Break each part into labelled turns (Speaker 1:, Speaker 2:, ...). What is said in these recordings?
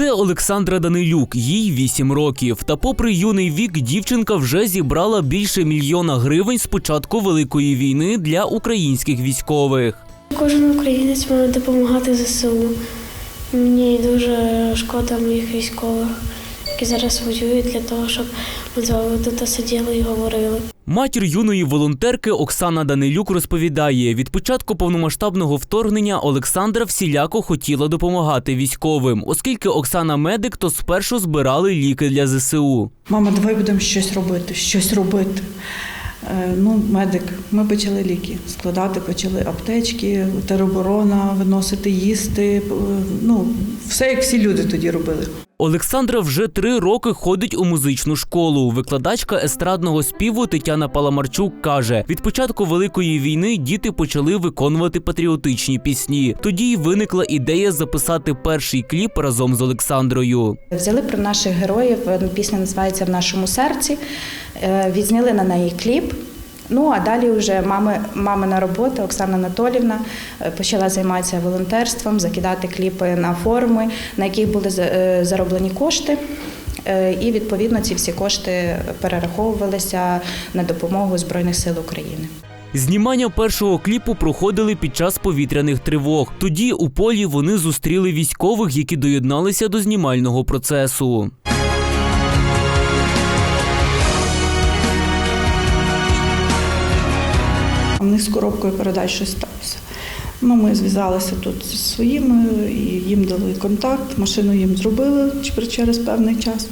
Speaker 1: Це Олександра Данилюк, їй 8 років. Та попри юний вік, дівчинка вже зібрала більше мільйона гривень з початку великої війни для українських військових.
Speaker 2: Кожен українець має допомагати ЗСУ. Мені дуже шкода моїх військових, які зараз воюють для того, щоб ми з вами тут сиділи і говорили.
Speaker 1: Матір юної волонтерки Оксана Данилюк розповідає: від початку повномасштабного вторгнення Олександра всіляко хотіла допомагати військовим, оскільки Оксана медик, то спершу збирали ліки для ЗСУ.
Speaker 3: Мама, давай будемо щось робити, щось робити. Е, Ну, медик, ми почали ліки складати, почали аптечки, тероборона, виносити їсти. е, Ну, все як всі люди тоді робили.
Speaker 1: Олександра вже три роки ходить у музичну школу. Викладачка естрадного співу Тетяна Паламарчук каже: від початку великої війни діти почали виконувати патріотичні пісні. Тоді й виникла ідея записати перший кліп разом з Олександрою.
Speaker 4: Взяли про наших героїв. Пісня називається В нашому серці. е, Відзняли на неї кліп. Ну а далі вже мами, мамина робота Оксана Анатолівна е, почала займатися волонтерством, закидати кліпи на форуми, на яких були е, зароблені кошти. Е, І відповідно ці всі кошти перераховувалися на допомогу Збройних сил України.
Speaker 1: Знімання першого кліпу проходили під час повітряних тривог. Тоді у полі вони зустріли військових, які доєдналися до знімального процесу.
Speaker 3: Них з коробкою передач щось сталося. Ну, ми зв'язалися тут зі своїми і їм дали контакт, машину їм зробили через певний час.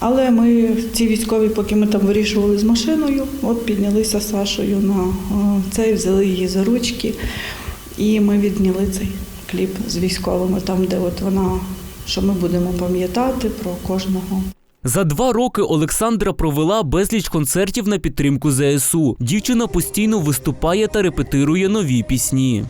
Speaker 3: Але ми, ці військові, поки ми там вирішували з машиною, от піднялися з Сашою на е, цей, взяли її за ручки, і ми відняли цей кліп з військовими, там, де от вона, що ми будемо пам'ятати про кожного.
Speaker 1: За два роки Олександра провела безліч концертів на підтримку ЗСУ. Дівчина постійно виступає та репетирує нові пісні.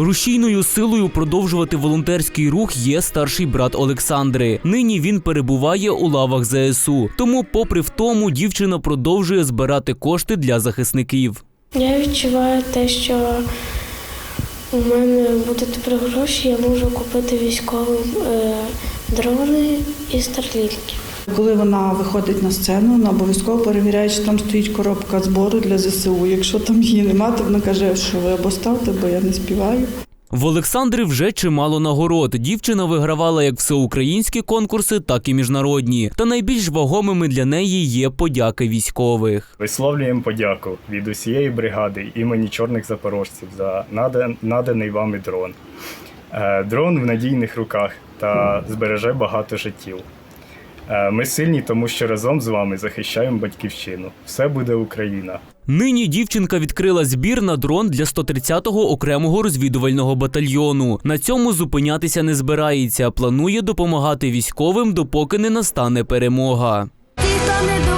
Speaker 1: Рушійною силою продовжувати волонтерський рух є старший брат Олександри. Нині він перебуває у лавах ЗСУ. Тому, попри втому, дівчина продовжує збирати кошти для захисників.
Speaker 2: Я відчуваю те, що у мене буде тепер гроші, я можу купити військовим е, дрони і старлінки.
Speaker 3: Коли вона виходить на сцену, вона обов'язково перевіряє, чи там стоїть коробка збору для ЗСУ. Якщо там її немає, то вона каже, що ви або ставте, бо я не співаю.
Speaker 1: В Олександри вже чимало нагород. Дівчина вигравала як всеукраїнські конкурси, так і міжнародні. Та найбільш вагомими для неї є подяки військових.
Speaker 5: Висловлюємо подяку від усієї бригади імені чорних запорожців за наданий вами дрон. Е, Дрон в надійних руках та збереже багато життів. Е, Ми сильні, тому що разом з вами захищаємо батьківщину. Все буде Україна.
Speaker 1: Нині дівчинка відкрила збір на дрон для 130-го окремого розвідувального батальйону. На цьому зупинятися не збирається. Планує допомагати військовим, допоки не настане перемога.
Speaker 6: Ти то не